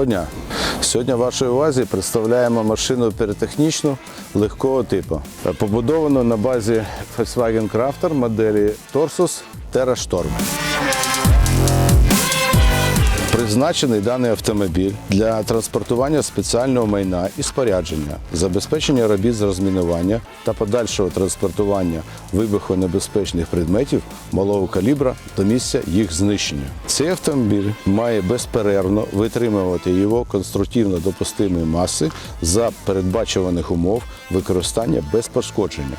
Доброго дня! Сьогодні вашій увазі представляємо машину перетехнічну легкого типу, побудовану на базі Volkswagen Crafter моделі Torsus Terra Storm. Призначений даний автомобіль для транспортування спеціального майна і спорядження, забезпечення робіт з розмінування та подальшого транспортування вибухонебезпечних предметів малого калібра до місця їх знищення. Цей автомобіль має безперервно витримувати його конструктивно допустимі маси за передбачуваних умов використання без пошкодження.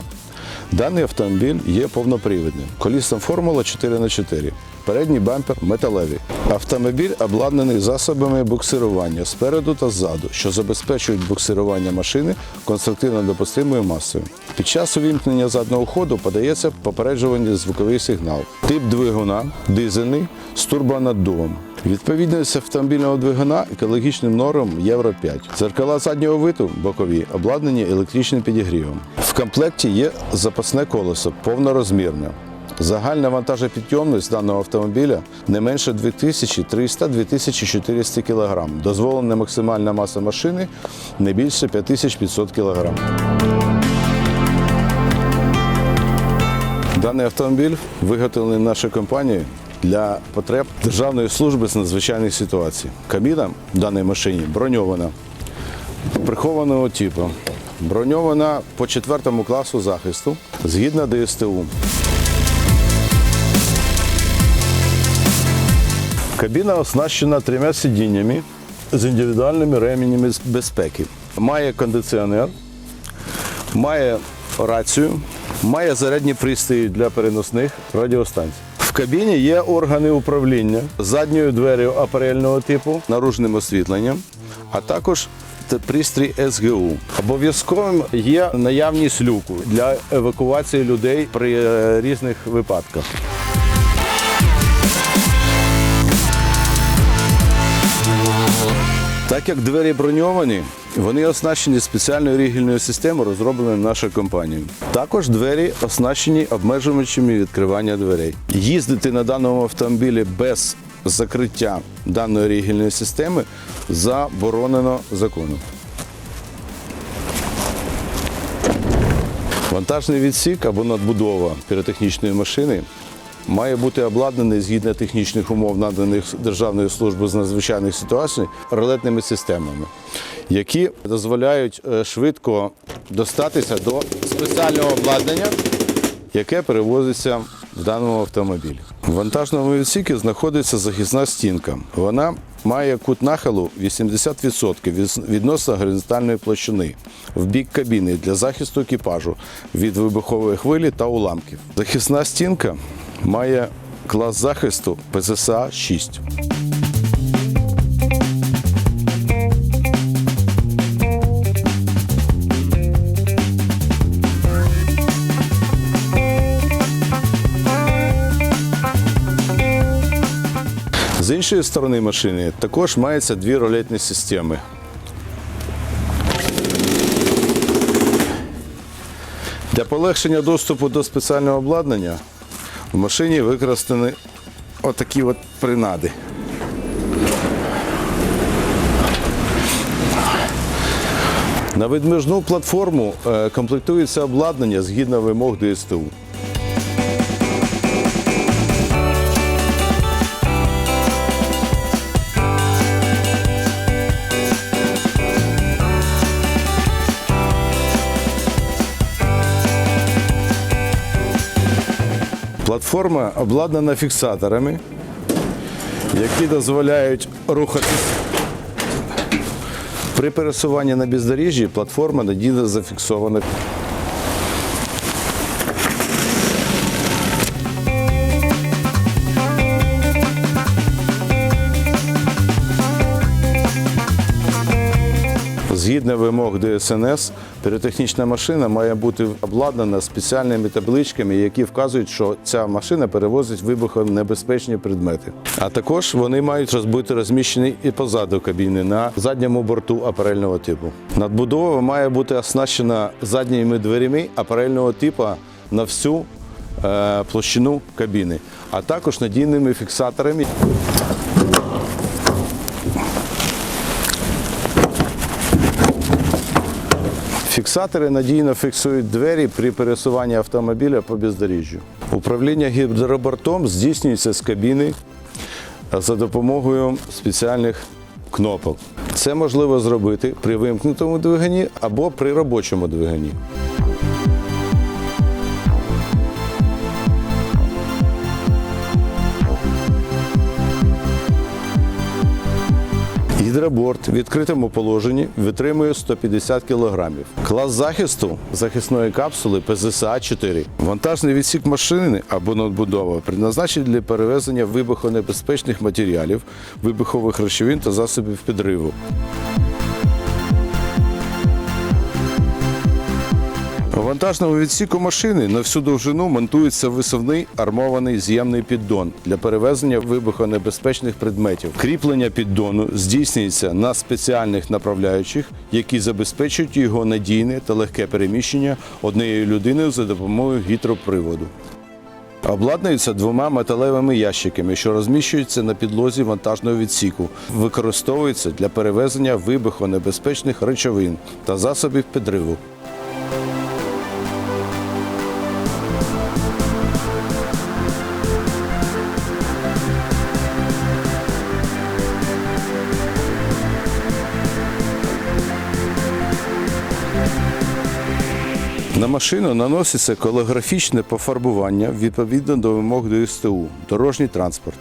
Даний автомобіль є повнопривідним. Колісна формула 4х4. Передній бампер металевий. Автомобіль обладнаний засобами буксирування спереду та ззаду, що забезпечують буксирування машини конструктивно допустимою масою. Під час увімкнення заднього ходу подається попереджувальний звуковий сигнал. Тип двигуна дизельний з турбонаддувом. Відповідність автомобільного двигуна екологічним нормам Євро 5. Дзеркала заднього виду бокові обладнані електричним підігрівом. В комплекті є запасне колесо повнорозмірне. Загальна вантажопідйомність даного автомобіля не менше 2300-2400 кг. Дозволена максимальна маса машини не більше 5500 кг. Даний автомобіль виготовлений нашою компанією для потреб Державної служби з надзвичайних ситуацій. Кабіна в даній машині броньована, прихованого типу. Броньована по четвертому класу захисту згідно ДСТУ. Кабіна оснащена трьома сидіннями з індивідуальними ременями безпеки. Має кондиціонер, має рацію, має зарядні пристрої для переносних радіостанцій. В кабіні є органи управління задньою дверю апарельного типу, наружним освітленням, а також пристрій СГУ. Обов'язковим є наявність люку для евакуації людей при е, різних випадках. Так як двері броньовані, вони оснащені спеціальною рігельною системою, розробленою нашою компанією. Також двері оснащені обмежувачами відкривання дверей. Їздити на даному автомобілі без закриття даної рігельної системи заборонено законом. Вантажний відсік або надбудова піротехнічної машини має бути обладнаний згідно технічних умов, наданих Державною службою з надзвичайних ситуацій, релетними системами, які дозволяють е, швидко достатися до спеціального обладнання, яке перевозиться в даному автомобілі. Вантажному відсіки знаходиться захисна стінка. Вона має кут нахилу 80% від- відносно горизонтальної площини в бік кабіни для захисту екіпажу від вибухової хвилі та уламків. Захисна стінка має клас захисту ПЗСА 6. Іншої сторони машини також мається дві рулетні системи. Для полегшення доступу до спеціального обладнання в машині використані отакі от принади. На відміжну платформу е, комплектується обладнання згідно вимог ДСТУ. Платформа обладнана фіксаторами, які дозволяють рухатись. При пересуванні на бездоріжжі платформа надійно зафіксована. Згідно вимог ДСНС, піротехнічна машина має бути обладнана спеціальними табличками, які вказують, що ця машина перевозить вибухонебезпечні предмети. А також вони мають бути розміщені і позаду кабіни на задньому борту апарельного типу. Надбудова має бути оснащена задніми дверями апарельного типу на всю е, площину кабіни, а також надійними фіксаторами. Фіксатори надійно фіксують двері при пересуванні автомобіля по бездоріжжю. Управління гідробортом здійснюється з кабіни за допомогою спеціальних кнопок. Це можливо зробити при вимкнутому двигуні або при робочому двигуні. Гідроборт в відкритому положенні витримує 150 кг. Клас захисту захисної капсули ПЗСА 4. Вантажний відсік машини або надбудова призначений для перевезення вибухонебезпечних матеріалів, вибухових речовин та засобів підриву. Вантажному відсіку машини на всю довжину монтується висувний армований з'ємний піддон для перевезення вибухонебезпечних предметів. Кріплення піддону здійснюється на спеціальних направляючих, які забезпечують його надійне та легке переміщення однією людиною за допомогою гідроприводу. Обладнується двома металевими ящиками, що розміщуються на підлозі вантажного відсіку. Використовується для перевезення вибухонебезпечних речовин та засобів підриву. Машину наноситься колографічне пофарбування відповідно до вимог до СТУ дорожній транспорт.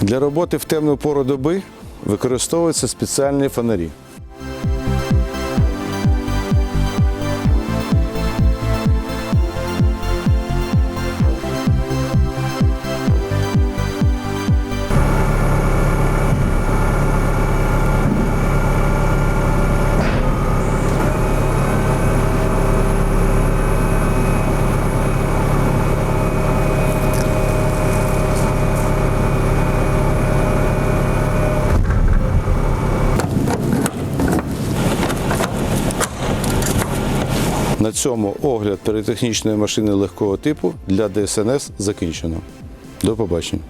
Для роботи в темну пору доби використовуються спеціальні фонарі. Цьому огляд перетехнічної машини легкого типу для ДСНС закінчено. До побачення.